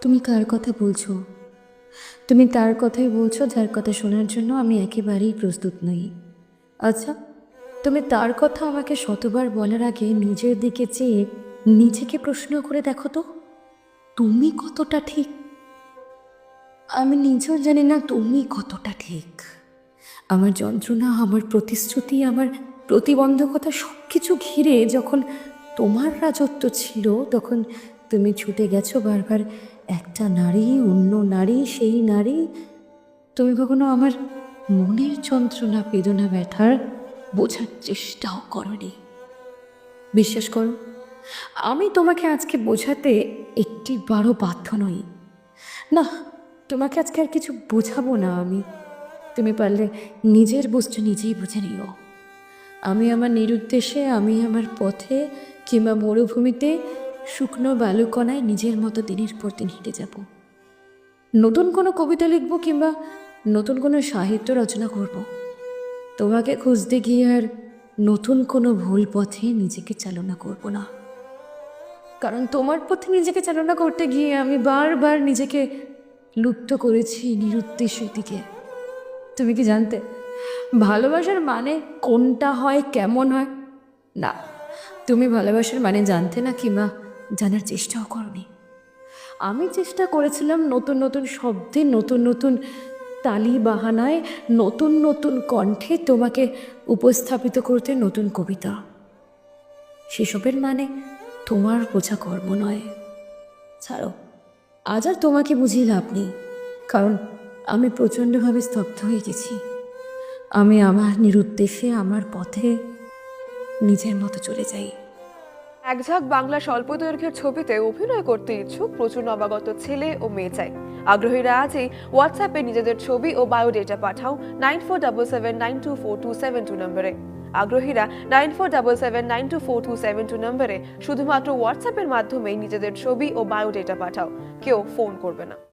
তুমি কার কথা বলছো? তুমি তার কথাই বলছো যার কথা শোনার জন্য আমি একেবারেই প্রস্তুত নই। আচ্ছা তুমি তার কথা আমাকে শতবার বলার আগে নিজের দিকে চেয়ে নিজেকে প্রশ্ন করে দেখো তো। তুমি কতটা ঠিক? আমি নিজেও জানি না তুমি কতটা ঠিক। আমার যন্ত্রণা, আমার প্রতিশ্রুতি, আমার প্রতিবন্ধকতা সব কিছু ঘিরে যখন তোমার রাজত্ব ছিল, তখন তুমি ছুটে গেছো বারবার, একটা নারী, অন্য নারী, সেই নারী। তুমি কখনো আমার মনের যন্ত্রণা, বেদনা, ব্যথার বোঝার চেষ্টাও করনি। বিশ্বাস করো, আমি তোমাকে আজকে বোঝাতে একটি বারো বাধ্য নই। না, তোমাকে আজকে আর কিছু বোঝাবো না আমি। তুমি পারলে নিজের বস্তু নিজেই বুঝে নিও। আমি আমার নিরুদ্দেশে, আমি আমার পথে কিংবা মরুভূমিতে শুকনো বালুকণায় নিজের মতো দিনের পর দিন হেঁটে যাব। নতুন কোনো কবিতা লিখব কিংবা নতুন কোনো সাহিত্য রচনা করব। তোমাকে খুঁজতে গিয়ে আর নতুন কোনো ভুল পথে নিজেকে চালনা করব না। কারণ তোমার পথে নিজেকে চালনা করতে গিয়ে আমি বারবার নিজেকে লুপ্ত করেছি নিরুদ্দেশের দিকে। তুমি কি জানতে, ভালোবাসার মানে কোনটা হয়, কেমন হয়? না, তুমি ভালোবাসার মানে জানতে না কিংবা জানার চেষ্টাও করনি। আমি চেষ্টা করেছিলাম নতুন নতুন শব্দে, নতুন নতুন তালি বাহানায় নতুন নতুন কণ্ঠে তোমাকে উপস্থাপিত করতে নতুন কবিতা। সেসবের মানে তোমার বোঝা কর্ম নয়। ছাড়ো, আজ আর তোমাকে বুঝিয়ে লাভ নেই, কারণ আমি প্রচণ্ডভাবে স্তব্ধ হয়ে গেছি। আমি আমার নিরুদ্দেশে, আমার পথে নিজের মতো চলে যাই। এক ঝাঁক বাংলা স্বল্প দৈর্ঘ্যের ছবিতে অভিনয় করতে ইচ্ছুক প্রচুর নবাগত ছেলে ও মেয়ে চাই। আগ্রহীরা আজই হোয়াটসঅ্যাপে নিজেদের ছবি ও বায়োডেটা পাঠাও nine four double seven nine two four two seven two নম্বরে। আগ্রহীরা nine four double seven nine two four two seven two নম্বরে শুধুমাত্র হোয়াটসঅ্যাপের মাধ্যমে নিজেদের ছবি ও বায়োডেটা পাঠাও। কেউ ফোন করবে না।